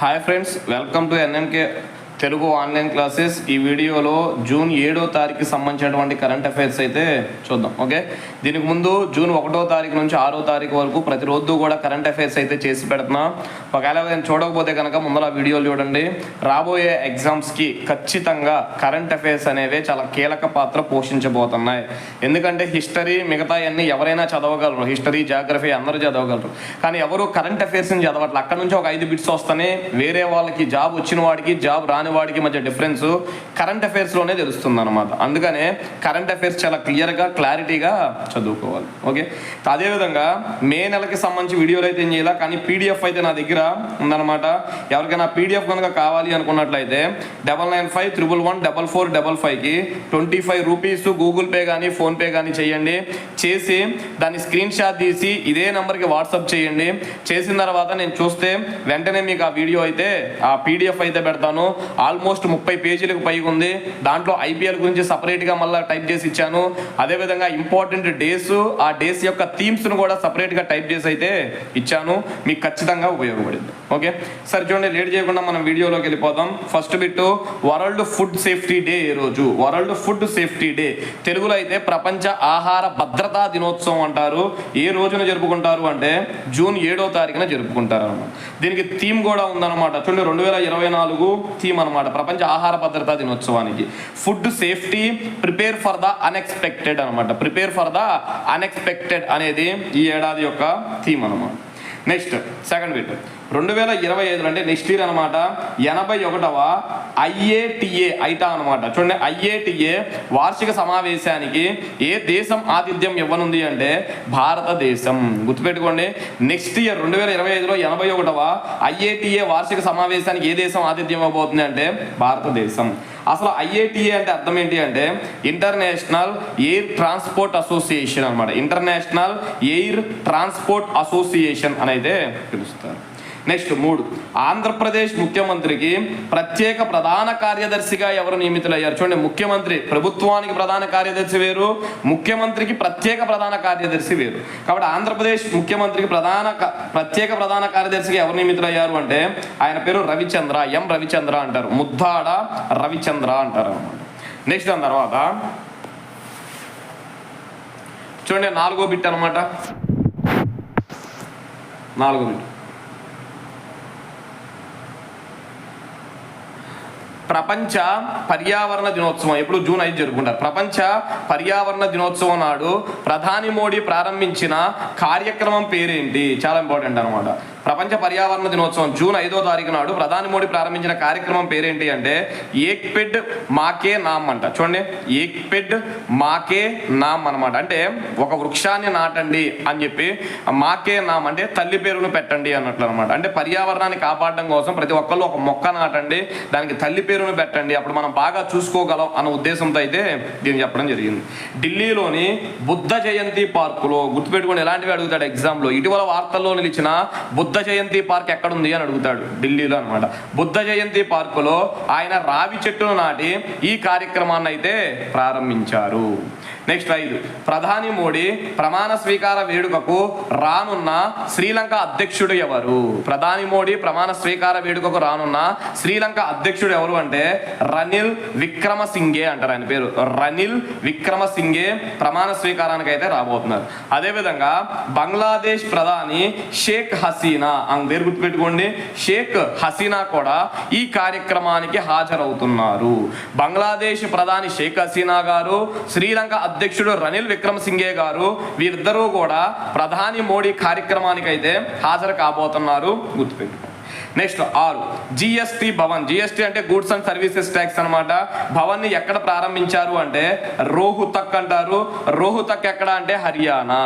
hi friends welcome to NMK Telugu online classes ఈ వీడియోలో June ఏడో తారీఖుకి సంబంధించినటువంటి కరెంట్ అఫైర్స్ అయితే చూద్దాం ఓకే? దీనికి ముందు జూన్ ఒకటో తారీఖు నుంచి ఆరో తారీఖు వరకు ప్రతిరోజు కూడా కరెంట్ అఫైర్స్ అయితే చేసి పెడుతున్నా. ఒకవేళ నేను చూడకపోతే కనుక ముందర వీడియోలు చూడండి. రాబోయే ఎగ్జామ్స్కి ఖచ్చితంగా కరెంట్ అఫైర్స్ అనేవి చాలా కీలక పాత్ర పోషించబోతున్నాయి. ఎందుకంటే హిస్టరీ మిగతా అన్ని ఎవరైనా చదవగలరు. హిస్టరీ జాగ్రఫీ అందరూ చదవగలరు. కానీ ఎవరు కరెంట్ అఫైర్స్ని చదవట్లేదు అక్కడ నుంచి ఒక ఐదు బిట్స్ వస్తాయి వేరే వాళ్ళకి జాబ్ వచ్చిన వాడికి జాబ్ రాని వాడికి మధ్య డిఫరెన్స్ కరెంట్ అఫైర్స్లోనే తెలుస్తుంది అనమాట అందుకనే కరెంట్ అఫైర్స్ చాలా క్లియర్గా క్లారిటీగా చదువుకోవాలి. ఓకే అదేవిధంగా మే నెలకి సంబంధించి వీడియోలు అయితే ఏం చేయాలి? కానీ పీడిఎఫ్ అయితే నా దగ్గర ఉందన్నమాట. ఎవరికైనా పీడిఎఫ్ కనుక కావాలి అనుకున్నట్లయితే double nine five triple one double four double ఫైవ్కి twenty five rupees Google Pay కానీ ఫోన్పే కానీ చేయండి. చేసి దాన్ని స్క్రీన్ షాట్ తీసి ఇదే నెంబర్కి వాట్సాప్ చేయండి. చేసిన తర్వాత నేను చూస్తే వెంటనే మీకు ఆ వీడియో అయితే ఆ పీడిఎఫ్ అయితే పెడతాను. ఆల్మోస్ట్ ముప్పై పేజీలకు పైగా ఉంది దాంట్లో ఐపీఎల్ గురించి సపరేట్గా మళ్ళీ టైప్ చేసి ఇచ్చాను. అదేవిధంగా ఇంపార్టెంట్ డేస్ ఆ డేస్ యొక్క థీమ్స్ను కూడా సపరేట్గా టైప్ చేసి అయితే ఇచ్చాను. మీకు ఖచ్చితంగా ఉపయోగపడింది. ఓకే? సరే చూడండి లేట్ చేయకుండా మనం వీడియోలోకి వెళ్ళిపోదాం. First bit world food safety day ఈ రోజు? World food safety day. తెలుగులో అయితే ప్రపంచ ఆహార భద్రతా దినోత్సవం అంటారు. ఏ రోజున జరుపుకుంటారు అంటే జూన్ ఏడో తారీఖున జరుపుకుంటారు అనమాట దీనికి థీమ్ కూడా ఉందన్నమాట. చూడండి రెండు వేల ఇరవై నాలుగు థీమ్ అనమాట ప్రపంచ ఆహార భద్రతా దినోత్సవానికి. Food safety prepare for the unexpected అనమాట ప్రిపేర్ ఫర్ ద అన్ఎక్స్పెక్టెడ్ అనేది ఈ ఏడాది యొక్క థీమ్ అనమాట నెక్స్ట్ సెకండ్ బిట్ రెండు వేల ఇరవై ఐదులో అంటే నెక్స్ట్ ఇయర్ అనమాట ఎనభై ఒకటవ ఐఏటిఏ ఐటా అనమాట చూడండి ఐఏటిఏ వార్షిక సమావేశానికి ఏ దేశం ఆతిథ్యం ఇవ్వనుంది అంటే భారతదేశం. గుర్తుపెట్టుకోండి నెక్స్ట్ ఇయర్ రెండు వేల ఇరవై ఐదులో ఎనభై ఒకటవ ఐఏటిఏ వార్షిక సమావేశానికి ఏ దేశం ఆతిథ్యం ఇవ్వబోతుంది అంటే భారతదేశం. అసలు ఐఏటిఏ అంటే అర్థం ఏంటి అంటే ఇంటర్నేషనల్ ఎయిర్ ట్రాన్స్పోర్ట్ అసోసియేషన్ అనమాట ఇంటర్నేషనల్ ఎయిర్ ట్రాన్స్పోర్ట్ అసోసియేషన్ అనేది పిలుస్తారు. నెక్స్ట్ మూడు. ఆంధ్రప్రదేశ్ ముఖ్యమంత్రికి ప్రత్యేక ప్రధాన కార్యదర్శిగా ఎవరు నియమితులయ్యారు? చూడండి ముఖ్యమంత్రి ప్రభుత్వానికి ప్రధాన కార్యదర్శి వేరు ముఖ్యమంత్రికి ప్రత్యేక ప్రధాన కార్యదర్శి వేరు. కాబట్టి ఆంధ్రప్రదేశ్ ముఖ్యమంత్రికి ప్రధాన ప్రత్యేక ప్రధాన కార్యదర్శిగా ఎవరు నియమితులయ్యారు అంటే ఆయన పేరు రవిచంద్ర ఎం రవిచంద్ర అంటారు. ముద్దాడ రవిచంద్ర అంటారు నెక్స్ట్ దాని తర్వాత చూడండి నాలుగో బిట్ అనమాట. నాలుగో బిట్. ప్రపంచ పర్యావరణ దినోత్సవం. ఎప్పుడు? జూన్ ఐదు జరుపుకుంటారు. ప్రపంచ పర్యావరణ దినోత్సవం నాడు ప్రధాని మోడీ ప్రారంభించిన కార్యక్రమం పేరేంటి? చాలా ఇంపార్టెంట్ అనమాట ప్రపంచ పర్యావరణ దినోత్సవం జూన్ ఐదో తారీఖు నాడు ప్రధాని మోడీ ప్రారంభించిన కార్యక్రమం పేరేంటి అంటే ఏక్ పెడ్ మాకే నామ్ అంట. చూడండి. ఏక్ పెడ్ మాకే నామ్ అనమాట అంటే ఒక వృక్షాన్ని నాటండి అని చెప్పి మాకే నామ్ అంటే తల్లి పేరును పెట్టండి అన్నట్లు అనమాట అంటే పర్యావరణాన్ని కాపాడడం కోసం ప్రతి ఒక్కళ్ళు ఒక మొక్క నాటండి దానికి తల్లి పేరును పెట్టండి. అప్పుడు మనం బాగా చూసుకోగలం అన్న ఉద్దేశంతో అయితే దీన్ని చెప్పడం జరిగింది. ఢిల్లీలోని బుద్ధ జయంతి పార్కులో గుర్తుపెట్టుకొని ఎలాంటివి అడుగుతాడు ఎగ్జామ్లో? ఇటీవల వార్తల్లో నిలిచిన బుద్ధ బుద్ధ జయంతి పార్క్ ఎక్కడుంది అని అడుగుతాడు ఢిల్లీలో అనమాట బుద్ధ జయంతి పార్కులో ఆయన రావి చెట్టును నాటి ఈ కార్యక్రమాన్ని అయితే ప్రారంభించారు. నెక్స్ట్ ఐదు. ప్రధాని మోడీ ప్రమాణ స్వీకార వేడుకకు రానున్న శ్రీలంక అధ్యక్షుడు ఎవరు? ప్రధాని మోడీ ప్రమాణ స్వీకార వేడుకకు రానున్న శ్రీలంక అధ్యక్షుడు ఎవరు అంటే రనిల్ విక్రమసింగే అంటారు ఆయన పేరు. రనిల్ విక్రమసింగే ప్రమాణ స్వీకారానికి అయితే రాబోతున్నారు. అదేవిధంగా బంగ్లాదేశ్ ప్రధాని షేక్ హసీనా అని పేరు గుర్తుపెట్టుకోండి షేక్ హసీనా కూడా ఈ కార్యక్రమానికి హాజరవుతున్నారు. బంగ్లాదేశ్ ప్రధాని షేక్ హసీనా గారు శ్రీలంక అధ్యక్షుడు రనిల్ విక్రమసింగే గారు వీరిద్దరూ కూడా ప్రధాని మోడీ కార్యక్రమానికైతే హాజరు కాబోతున్నారు. గుర్తుపెట్టు నెక్స్ట్ ఆరు జిఎస్టి భవన్ జిఎస్టి అంటే గూడ్స్ అండ్ సర్వీసెస్ ట్యాక్స్ అనమాట భవన్ని ఎక్కడ ప్రారంభించారు అంటే రోహుతక్ అంటారు రోహుతక్ ఎక్కడ అంటే హర్యానా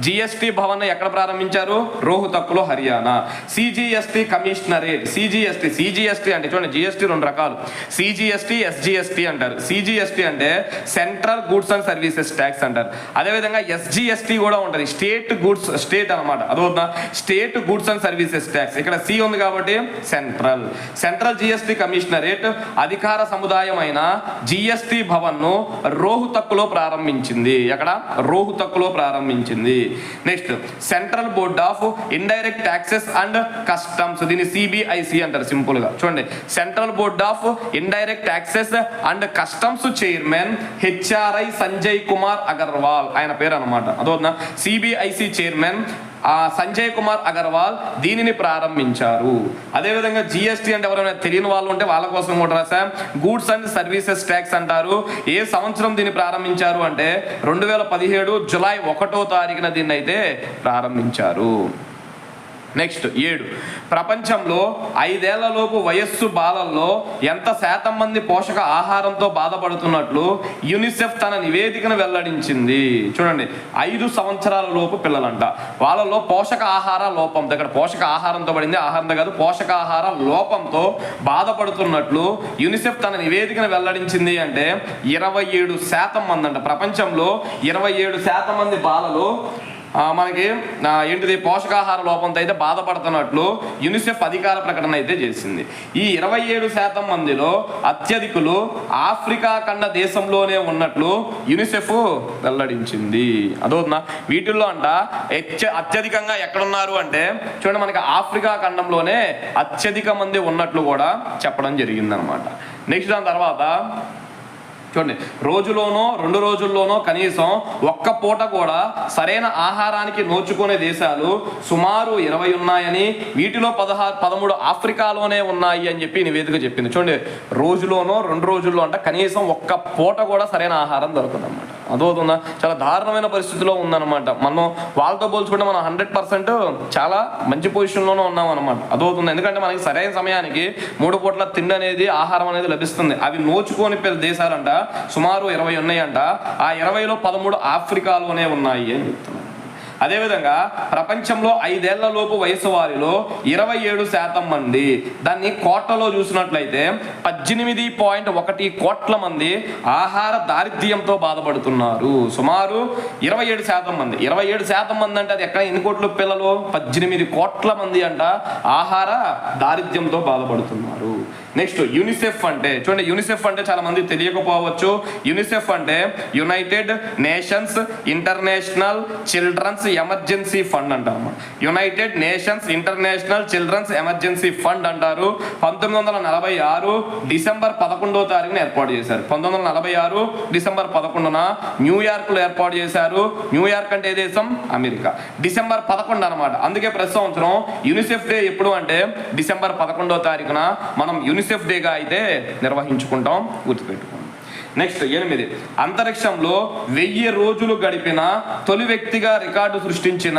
జిఎస్టి భవన్ ఎక్కడ ప్రారంభించారు రోహుతక్లో Haryana CGST commissionerate CGST CGST అంటే చూడండి జిఎస్టి రెండు రకాలు సిజిఎస్టి ఎస్జిఎస్టి అంటారు సిజిఎస్టి అంటే central goods and services tax అంటారు అదేవిధంగా ఎస్జిఎస్టి కూడా ఉంటుంది స్టేట్ గూడ్స్ స్టేట్ అనమాట అదవుతుందా state goods and services tax ఇక్కడ సి ఉంది కాబట్టి సెంట్రల్. సెంట్రల్ జిఎస్టి కమిషనరేట్ అధికార సముదాయమైన జిఎస్టి భవన్ను రోహుతక్కులో ప్రారంభించింది. ఎక్కడ? రోహుతక్కులో ప్రారంభించింది. Next central board of indirect taxes and customs. దీన్ని సిబిఐసి అంటారు సింపుల్గా. చూడండి. Central board of indirect taxes and customs chairman HRI Sanjay Kumar Agarwal. ఆయన పేరు అనమాట అదోనా సిబిఐసి చైర్మన్ ఆ సంజయ్ కుమార్ అగర్వాల్ దీనిని ప్రారంభించారు. అదేవిధంగా జిఎస్టీ అంటే ఎవరైనా తెలియని వాళ్ళు ఉంటే వాళ్ళ కోసం కూడా రాశాం గూడ్స్ అండ్ సర్వీసెస్ ట్యాక్స్ అంటారు. ఏ సంవత్సరం దీన్ని ప్రారంభించారు అంటే రెండు వేల పదిహేడు జులై ఒకటో తారీఖున దీన్ని అయితే ప్రారంభించారు. నెక్స్ట్ ఏడు. ప్రపంచంలో ఐదేళ్ళలోపు వయస్సు బాలల్లో ఎంత శాతం మంది పోషక ఆహారంతో బాధపడుతున్నట్లు యునిసెఫ్ తన నివేదికను వెల్లడించింది. చూడండి ఐదు సంవత్సరాల లోపు పిల్లలంట. వాళ్ళలో పోషక ఆహార లోపంతో ఇక్కడ పోషక ఆహారంతో పడింది ఆహారంతో కాదు పోషకాహార లోపంతో బాధపడుతున్నట్లు యునిసెఫ్ తన నివేదికను వెల్లడించింది అంటే ఇరవై ఏడు శాతం మంది అంట. ప్రపంచంలో ఇరవై ఏడు శాతం మంది బాలలు మనకి ఏంటిది పోషకాహార లోపంతో అయితే బాధపడుతున్నట్లు యునిసెఫ్ అధికార ప్రకటన అయితే చేసింది. ఈ ఇరవై ఏడు శాతం మందిలో అత్యధికులు ఆఫ్రికా ఖండ దేశంలోనే ఉన్నట్లు యునిసెఫ్ వెల్లడించింది. అదోనా వీటిల్లో అంట అత్యధికంగా ఎక్కడున్నారు అంటే చూడండి మనకి ఆఫ్రికా ఖండంలోనే అత్యధిక మంది ఉన్నట్లు కూడా చెప్పడం జరిగిందనమాట. నెక్స్ట్ దాని తర్వాత చూడండి రోజులోనో రెండు రోజుల్లోనో కనీసం ఒక్క పూట కూడా సరైన ఆహారానికి నోచుకునే దేశాలు సుమారు ఇరవై ఉన్నాయని వీటిలో పదహారు పదమూడు ఆఫ్రికాలోనే ఉన్నాయి అని చెప్పి నివేదిక చెప్పింది. చూడండి రోజులోనో రెండు రోజుల్లో అంటే కనీసం ఒక్క పూట కూడా సరైన ఆహారం దొరకదు అదవుతుందా? చాలా దారుణమైన పరిస్థితిలో ఉందన్నమాట. మనం వాళ్ళతో పోల్చుకుంటే మనం హండ్రెడ్ పర్సెంట్ చాలా మంచి పొజిషన్లోనే ఉన్నాం అనమాట అదవుతుంది? ఎందుకంటే మనకి సరైన సమయానికి మూడు పూట్ల తిండి అనేది ఆహారం అనేది లభిస్తుంది. అవి నోచుకొని పెద్ద దేశాలంట. సుమారు ఇరవై ఉన్నాయంట. ఆ ఇరవైలో పదమూడు ఆఫ్రికాలోనే ఉన్నాయి అని చెప్తున్నాను అదేవిధంగా ప్రపంచంలో ఐదేళ్ళ లోపు వయసు వారిలో ఇరవై ఏడు శాతం మంది. దాన్ని కోట్లలో చూసినట్లయితే పద్దెనిమిది పాయింట్ ఒకటి కోట్ల మంది ఆహార దారిద్ర్యంతో బాధపడుతున్నారు. సుమారు ఇరవై ఏడు శాతం మంది. ఇరవై ఏడు శాతం మంది అంటే అది ఎక్కడ ఎన్ని కోట్ల పిల్లలు? పద్దెనిమిది కోట్ల మంది అంట ఆహార దారిద్ర్యంతో బాధపడుతున్నారు. నెక్స్ట్ యూనిసెఫ్ అంటే చూడండి యూనిసెఫ్ అంటే చాలా మంది తెలియకపోవచ్చు. యూనిసెఫ్ అంటే United Nations International Children's Emergency Fund అంటారు. United Nations International Children's Emergency Fund అంటారు. పంతొమ్మిది వందల నలభై ఆరు డిసెంబర్ పదకొండవ తారీఖున ఏర్పాటు చేశారు. పంతొమ్మిది వందల నలభై ఆరు డిసెంబర్ పదకొండున న్యూయార్క్లో ఏర్పాటు చేశారు. న్యూయార్క్ అంటే ఏ దేశం? అమెరికా. డిసెంబర్ పదకొండు అనమాట అందుకే ప్రతి సంవత్సరం యూనిసెఫ్ డే ఎప్పుడు అంటే డిసెంబర్ పదకొండవ తారీఖున మనం యూనిసెఫ్ డేగా అయితే నిర్వహించుకుంటాం గుర్తుపెట్టుకోండి. నెక్స్ట్ ఎనిమిది. అంతరిక్షంలో వెయ్యి రోజులు గడిపిన తొలి వ్యక్తిగా రికార్డు సృష్టించిన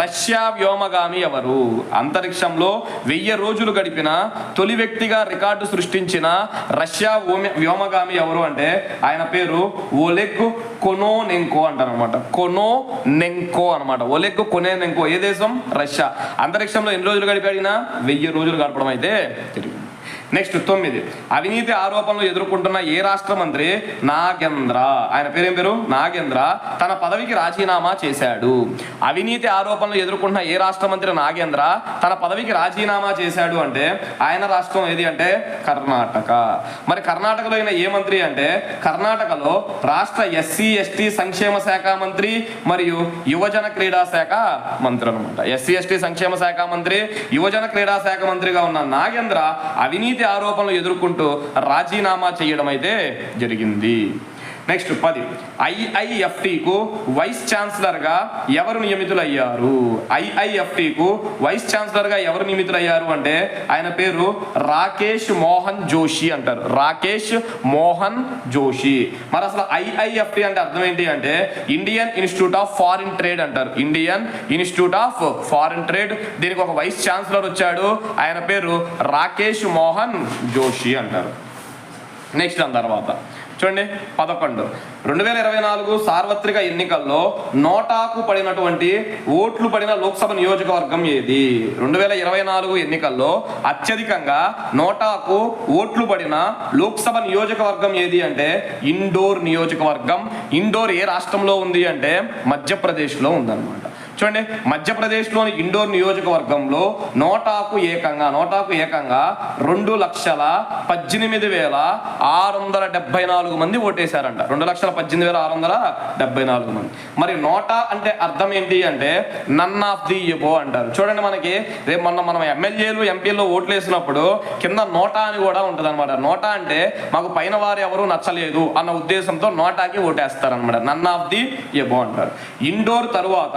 రష్యా వ్యోమగామి ఎవరు? అంతరిక్షంలో వెయ్యి రోజులు గడిపిన తొలి వ్యక్తిగా రికార్డు సృష్టించిన రష్యా వ్యోమగామి ఎవరు అంటే ఆయన పేరు ఓలెగ్ కొనోనెంకో అంటారు అనమాట కొనో నెంకో అనమాట ఒలెగ్ కొనేనెంకో ఏ దేశం? రష్యా. అంతరిక్షంలో ఎన్ని రోజులు గడిపాడినా? వెయ్యి రోజులు గడపడం అయితే తెలియదు నెక్స్ట్ తొమ్మిది. అవినీతి ఆరోపణలు ఎదుర్కొంటున్న ఏ రాష్ట్ర మంత్రి? నాగేంద్ర. ఆయన పేరేం పేరు? నాగేంద్ర. తన పదవికి రాజీనామా చేశాడు. అవినీతి ఆరోపణలు ఎదుర్కొంటున్న ఏ రాష్ట్ర మంత్రి? నాగేంద్ర. తన పదవికి రాజీనామా చేశాడు అంటే ఆయన రాష్ట్రం ఏది అంటే? కర్ణాటక. మరి కర్ణాటకలో అయిన ఏ మంత్రి అంటే? కర్ణాటకలో రాష్ట్ర ఎస్సీ ఎస్టీ సంక్షేమ శాఖ మంత్రి మరియు యువజన క్రీడా శాఖ మంత్రి అనమాట ఎస్సీ ఎస్టీ సంక్షేమ శాఖ మంత్రి యువజన క్రీడా శాఖ మంత్రిగా ఉన్న నాగేంద్ర అవినీతి ఆరోపణలు ఎదుర్కొంటూ రాజీనామా చేయడం అయితే జరిగింది. నెక్స్ట్ పది. ఐఐఎఫ్టికు వైస్ ఛాన్సలర్గా ఎవరు నియమితులయ్యారు? ఐఐఎఫ్టికు వైస్ ఛాన్సలర్గా ఎవరు నియమితులయ్యారు అంటే ఆయన పేరు రాకేష్ మోహన్ జోషి అంటారు. రాకేష్ మోహన్ జోషి. మరి అసలు ఐఐఎఫ్టి అంటే అర్థం ఏంటి అంటే Indian Institute of Foreign Trade అంటారు. Indian Institute of Foreign Trade. దీనికి ఒక వైస్ ఛాన్సలర్ వచ్చాడు. ఆయన పేరు రాకేష్ మోహన్ జోషి అంటారు. నెక్స్ట్ దాని తర్వాత. చూడండి పదకొండు. రెండు వేల ఇరవై నాలుగు సార్వత్రిక ఎన్నికల్లో నోటాకు పడినటువంటి ఓట్లు పడిన లోక్సభ నియోజకవర్గం ఏది? రెండు వేల ఇరవై నాలుగు ఎన్నికల్లో అత్యధికంగా నోటాకు ఓట్లు పడిన లోక్సభ నియోజకవర్గం ఏది అంటే ఇండోర్ నియోజకవర్గం. ఇండోర్ ఏ రాష్ట్రంలో ఉంది అంటే మధ్యప్రదేశ్లో ఉందన్నమాట. చూడండి మధ్యప్రదేశ్లోని ఇండోర్ నియోజకవర్గంలో నోటాకు ఏకంగా నోటాకు ఏకంగా రెండు లక్షల పద్దెనిమిది వేల ఆరు వందల డెబ్బై నాలుగు మంది ఓటేశారంట. రెండు లక్షల పద్దెనిమిది వేల ఆరు వందల డెబ్బై నాలుగు మంది. మరి నోటా అంటే అర్థం ఏంటి అంటే నన్ ఆఫ్ ది ఎబో అంటారు. చూడండి మనకి రేపు మొన్న మనం ఎమ్మెల్యేలు ఎంపీలు ఓట్లు వేసినప్పుడు కింద నోటా అని కూడా ఉంటుంది అనమాట నోటా అంటే మాకు పైన వారు ఎవరు నచ్చలేదు అన్న ఉద్దేశంతో నోటాకి ఓటేస్తారనమాట నన్ ఆఫ్ ది ఎబో అంటారు. ఇండోర్ తరువాత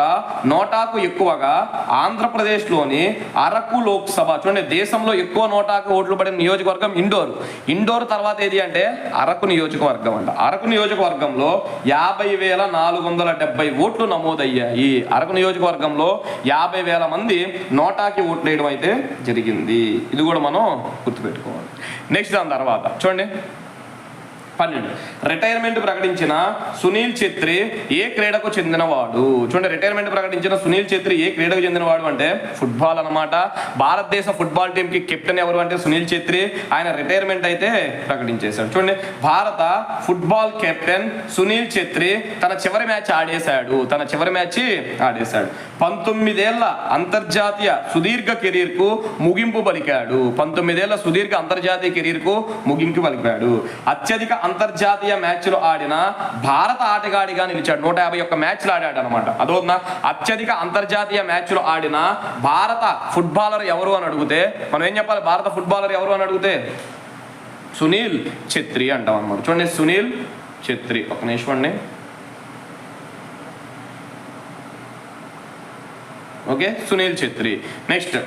నోటాకు ఎక్కువగా ఆంధ్రప్రదేశ్లోని అరకు లోక్సభ చూడండి దేశంలో ఎక్కువ నోటాకు ఓట్లు పడిన నియోజకవర్గం ఇండోర్. ఇండోర్ తర్వాత ఏది అంటే అరకు నియోజకవర్గం అంట. అరకు నియోజకవర్గంలో యాభై వేల నాలుగు వందల డెబ్బై ఓట్లు నమోదయ్యాయి. అరకు నియోజకవర్గంలో యాభై వేల మంది నోటాకి ఓట్లు వేయడం అయితే జరిగింది. ఇది కూడా మనం గుర్తుపెట్టుకోవాలి. నెక్స్ట్ దాని తర్వాత చూడండి. పన్నెండు. రిటైర్మెంట్ ప్రకటించిన సునీల్ ఛెత్రి ఏ క్రీడకు చెందినవాడు? చూడండి రిటైర్మెంట్ ప్రకటించిన సునీల్ ఛెత్రి ఏ క్రీడకు చెందినవాడు అంటే ఫుట్బాల్ అన్నమాట. భారతదేశ ఫుట్బాల్ టీంకి కెప్టెన్ ఎవరు అంటే సునీల్ ఛెత్రి. ఆయన రిటైర్మెంట్ అయితే ప్రకటించేశాడు. చూడండి భారత ఫుట్బాల్ కెప్టెన్ సునీల్ ఛెత్రి తన చివరి మ్యాచ్ ఆడేశాడు. తన చివరి మ్యాచ్ ఆడేశాడు. పంతొమ్మిదేళ్ళ అంతర్జాతీయ సుదీర్ఘ కెరీర్కు ముగింపు పలికాడు. పంతొమ్మిదేళ్ళ సుదీర్ఘ అంతర్జాతీయ కెరీర్కు ముగింపు పలికాడు. అత్యధిక అంతర్జాతీయ మ్యాచ్లు ఆడిన భారత ఆటగాడిగా నిలిచాడు. నూట యాభై ఒక్క మ్యాచ్లు ఆడాడు అనమాట అదోనా అత్యధిక అంతర్జాతీయ మ్యాచ్లు ఆడిన భారత ఫుట్బాలర్ ఎవరు అని అడిగితే మనం ఏం చెప్పాలి? భారత ఫుట్బాలర్ ఎవరు అని అడిగితే సునీల్ ఛెత్రి అంటాం అనమాట చూడండి సునీల్ ఛెత్రి. ఒక నిమిషం ఓకే సునీల్ ఛెత్రి. నెక్స్ట్.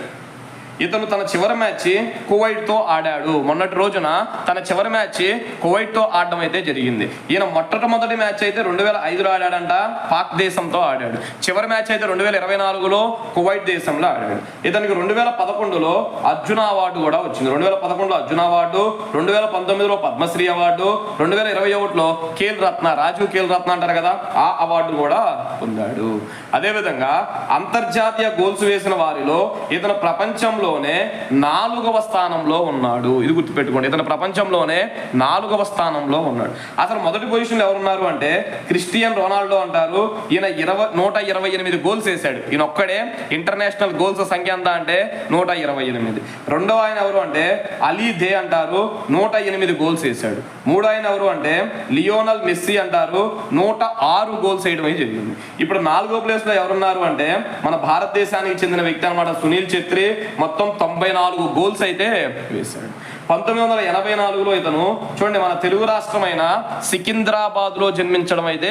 ఇతను తన చివరి మ్యాచ్ కువైట్తో ఆడాడు. మొన్నటి రోజున తన చివరి మ్యాచ్ కువైట్తో ఆడడం అయితే జరిగింది. ఈయన మొట్టమొదటి మ్యాచ్ అయితే రెండు వేల ఐదులో ఆడాడంట. పాక్ దేశంతో ఆడాడు. చివరి మ్యాచ్ అయితే రెండు వేల ఇరవై నాలుగులో కువైట్ దేశంలో ఆడాడు. ఇతనికి రెండు వేల పదకొండులో అర్జున అవార్డు కూడా వచ్చింది. రెండు వేల పదకొండులో అర్జున అవార్డు రెండు వేల పంతొమ్మిదిలో పద్మశ్రీ అవార్డు రెండు వేల ఇరవై ఒకటిలో ఖేల్ రత్న రాజీవ్ ఖేల్ రత్న అంటారు కదా ఆ అవార్డు కూడా పొందాడు. అదేవిధంగా అంతర్జాతీయ గోల్స్ వేసిన వారిలో ఇతను ప్రపంచంలో ప్రపంచంలోనే నాలుగవ స్థానంలో ఉన్నాడు. ఇది గుర్తుపెట్టుకోండి. ఇతను ప్రపంచంలోనే నాలుగవ స్థానంలో ఉన్నాడు. అసలు మొదటి పొజిషన్లో ఎవరున్నారు అంటే క్రిస్టియన్ రొనాల్డో అంటారు. ఈయన ఇరవై నూట ఇరవై ఎనిమిది గోల్స్ వేశాడు. ఈయన ఒక్కడే ఇంటర్నేషనల్ గోల్స్ సంఖ్య ఎంత అంటే నూట ఇరవై ఎనిమిది. రెండో ఆయన ఎవరు అంటే అలీ దే అంటారు. నూట ఎనిమిది గోల్స్ వేశాడు. మూడో ఆయన ఎవరు అంటే లియోనల్ మెస్సీ అంటారు. నూట ఆరు గోల్స్ వేయడం జరిగింది. ఇప్పుడు నాలుగో ప్లేస్లో ఎవరున్నారు అంటే మన భారతదేశానికి చెందిన వ్యక్తి అనమాట సునీల్ ఛెత్రి. మొత్తం మొత్తం తొంభై నాలుగు గోల్స్ అయితే వేశాడు. పంతొమ్మిది వందల ఎనభై నాలుగులో ఇతను చూడండి మన తెలుగు రాష్ట్రమైన సికింద్రాబాద్లో జన్మించడం అయితే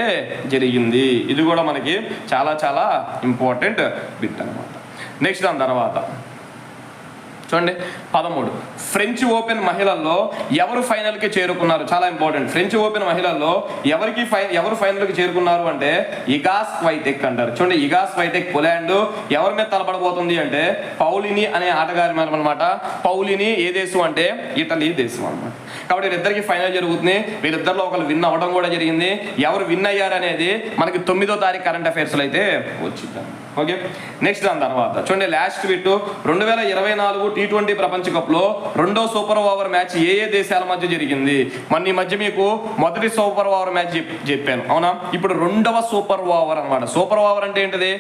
జరిగింది. ఇది కూడా మనకి చాలా చాలా ఇంపార్టెంట్ బిట్ అనమాట నెక్స్ట్ దాని తర్వాత. చూడండి పదమూడు. ఫ్రెంచ్ ఓపెన్ మహిళల్లో ఎవరు ఫైనల్కి చేరుకున్నారు? చాలా ఇంపార్టెంట్. ఫ్రెంచ్ ఓపెన్ మహిళల్లో ఎవరికి ఫై ఎవరు ఫైనల్కి చేరుకున్నారు అంటే ఇగాస్ వైటెక్ అంటారు. చూడండి ఇగాస్ వైటెక్ పొలాండ్ ఎవరి మీద తలపడబోతుంది అంటే పౌలిని అనే ఆటగారి మీద అనమాట పౌలిని ఏ దేశం అంటే ఇటలీ దేశం అనమాట కాబట్టి వీళ్ళిద్దరికి ఫైనల్ జరుగుతుంది. వీళ్ళిద్దరిలో ఒకరు విన్ అవ్వడం కూడా జరిగింది. ఎవరు విన్ అయ్యారు అనేది మనకి తొమ్మిదో తారీఖు కరెంట్ అఫైర్స్లో అయితే వచ్చింది. ఓకే? నెక్స్ట్ దాని తర్వాత. చూడండి లాస్ట్ వీటు రెండు వేల ఇరవై నాలుగు టీ ట్వంటీ ప్రపంచ కప్లో రెండో సూపర్ ఓవర్ మ్యాచ్ ఏ ఏ దేశాల మధ్య జరిగింది? మన ఈ మధ్య మీకు మొదటి సూపర్ ఓవర్ మ్యాచ్ చెప్పాను. అవునా? ఇప్పుడు రెండవ సూపర్ ఓవర్ అన్నమాట. సూపర్ ఓవర్ అంటే ఏంటిది?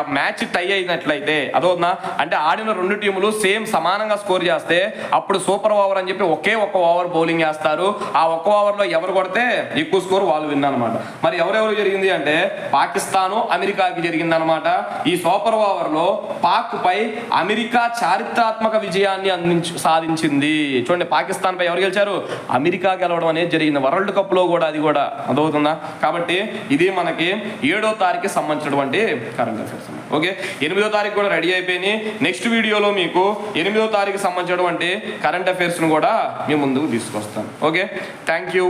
ఆ మ్యాచ్ టై అయినట్లయితే అదోనా అంటే ఆడిన రెండు టీములు సేమ్ సమానంగా స్కోర్ చేస్తే అప్పుడు సూపర్ ఓవర్ అని చెప్పి ఒకే ఒక్క ఓవర్ బౌలింగ్ చేస్తారు. ఆ ఒక్క ఓవర్లో ఎవరు కొడితే ఎక్కువ స్కోర్ వాళ్ళు విన్ అనమాట మరి ఎవరెవరు జరిగింది అంటే పాకిస్తాను అమెరికాకి జరిగింది అనమాట ఈ సూపర్ ఓవర్లో పాక్ పై అమెరికా చారిత్రాత్మక విజయాన్ని అందించి సాధించింది. చూడండి పాకిస్తాన్పై ఎవరు గెలిచారు? అమెరికా గెలవడం అనేది జరిగింది. వరల్డ్ కప్లో కూడా అది కూడా అదవుతుందా కాబట్టి ఇది మనకి ఏడో తారీఖు సంబంధించినటువంటి కరెంట్ అఫైర్స్ ఓకే? ఎనిమిదో తారీఖు కూడా రెడీ అయిపోయినాయి నెక్స్ట్ వీడియోలో మీకు ఎనిమిదో తారీఖు సంబంధించినటువంటి కరెంట్ అఫైర్స్ను కూడా మీ ముందుకు తీసుకొస్తాను. ఓకే? Thank you